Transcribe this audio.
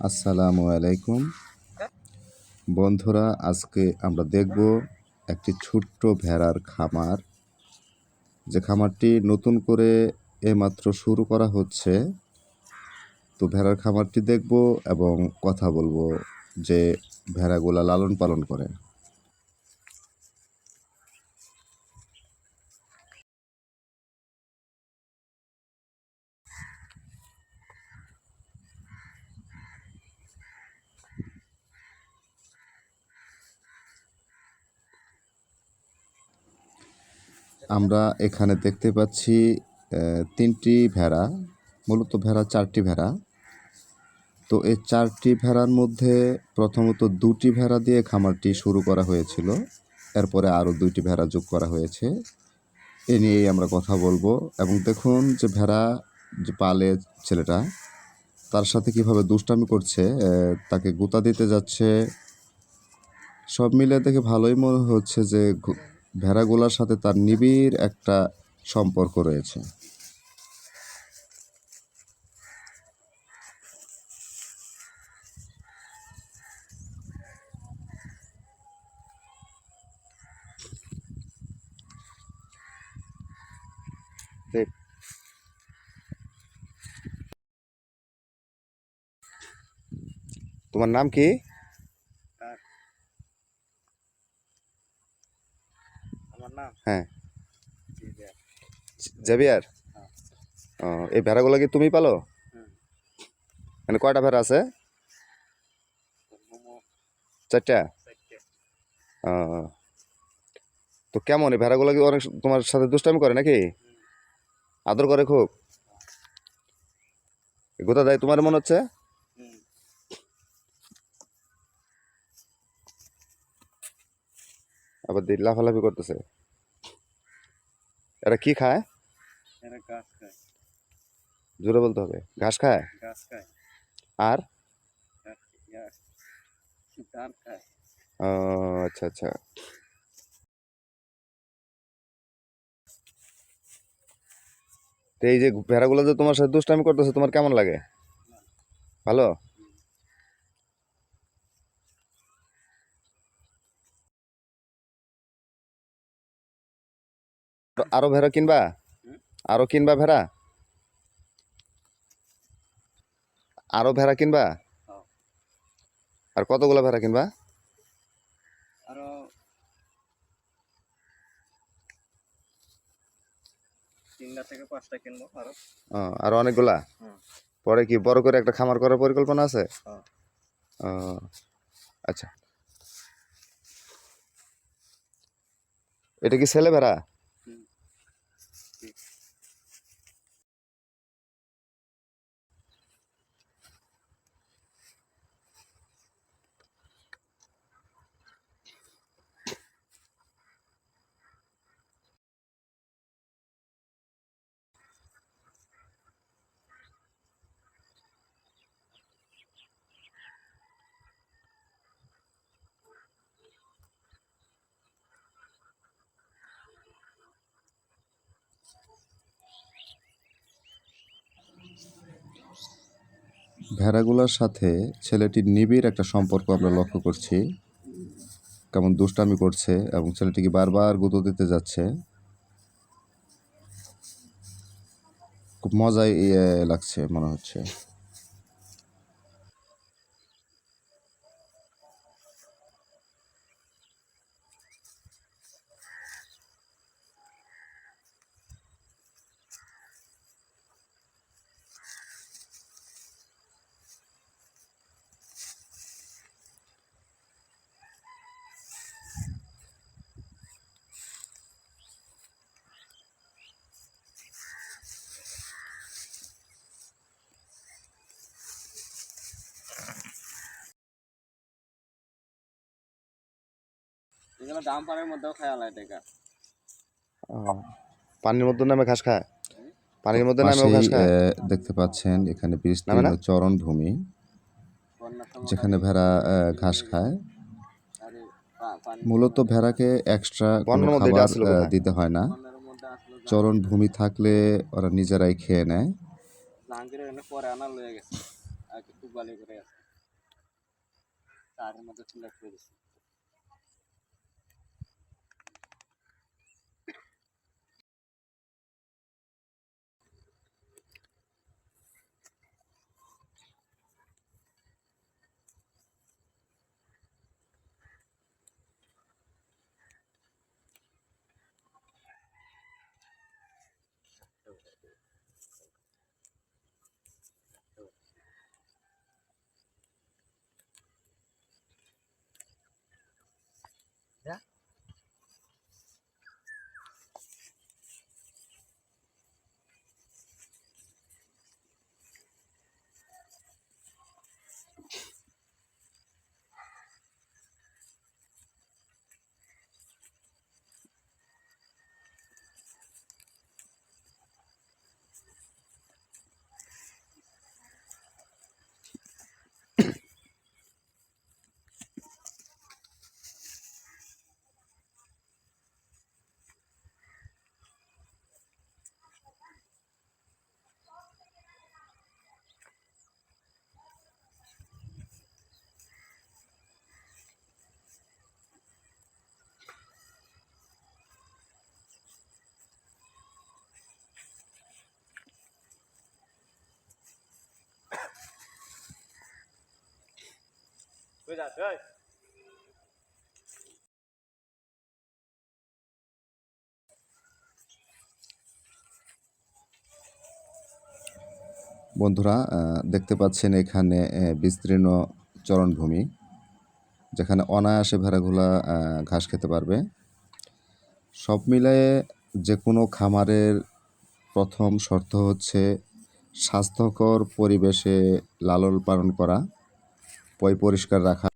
আসসালামু আলাইকুম। বন্ধুরা, আজকে আমরা দেখব একটি ছোট্ট ভেড়ার খামার। যে খামারটি নতুন করে এমাত্র শুরু করা হচ্ছে। তো ভেড়ার খামারটি দেখব এবং কথা বলব যে ভেড়াগুলা লালন পালন করে। আমরা এখানে দেখতে পাচ্ছি তিনটি ভেড়া, মূলত ভেড়া চারটি ভেড়া। তো এই চারটি ভেড়ার মধ্যে প্রথমত দুটি ভেড়া দিয়ে খামারটি শুরু করা হয়েছিল, এরপরে আরও দুইটি ভেড়া যোগ করা হয়েছে। এ নিয়েই আমরা কথা বলব। এবং দেখুন যে ভেড়া যে পালে ছেলেটা, তার সাথে কীভাবে দুষ্টামি করছে তাকে গুতা দিতে যাচ্ছে, সব মিলে দেখে ভালোই মনে হচ্ছে যে ভেড়াগুলোর সাথে তার নিবিড় একটা সম্পর্ক রয়েছে। তোমার নাম কি কার আমার নাম হ্যাঁ। জেভিয়ার হ্যাঁ। ও এই ভেড়াগুলো কি তুমি পালো? মানে কয়টা ভেড়া আছে? চারটা? ও তো কেমন এই ভেড়াগুলো কি অনেক তোমার সাথে দুষ্টামি করে নাকি? আদর করে খুব? গোতা দেয় তোমার মনে হচ্ছে? আবার লাফালাফি করতেছে। এরা কি খায়? এরা গাছ খায়। জোরে বলতে হবে। ঘাস খায়? গাছ খায়। আর? ধান খায়। ও আচ্ছা আচ্ছা। তো এই যে ভেড়াগুলো যে তোমার সাথে দুষ্টামি করতেছে তোমার কেমন লাগে? ভালো? আরও ভেড়া কিনবা? আরও কিনবা ভেড়া? আরও ভেড়া কিনবা। আর কতগুলো ভেড়া কিনবা? আরও অনেকগুলা? পরে কি বড় করে একটা খামার করার পরিকল্পনা আছে? আচ্ছা। এটা কি ছেলে ভেড়া? ভেড়াগুলোর সাথে ছেলেটির নিবিড় একটা সম্পর্ক আমরা লক্ষ্য করছি। কেমন দুষ্টামি করছে এবং ছেলেটিকে বারবার গুঁতো দিতে যাচ্ছে। খুব মজাই লাগছে মনে হচ্ছে। এগুলো পানের মধ্যেও খায় লাই টাকা পানির মধ্যে নামে ঘাস খায়? পানির মধ্যে নামেও ঘাস খায়? দেখতে পাচ্ছেন এখানে নামে বিস্তীর্ণ না? চরণ ভূমি যেখানে ভেড়া ঘাস খায়। মূলত ভেড়াকে এক্সট্রা খাবার? দিতে হয় না। চরণ ভূমি থাকলে ওরা নিজেরাই খেয়ে নেয়। পরে বুঝা ওই। বন্ধুরা দেখতে পাচ্ছেন এখানে বিস্তীর্ণ চরণভূমি, যেখানে অনায়াসে ভেড়াগুলা ঘাস খেতে পারবে। সব মিলিয়ে যে কোনো খামারের প্রথম শর্ত হচ্ছে স্বাস্থ্যকর পরিবেশে লালন পালন করা। পয় পরিষ্কার রাখা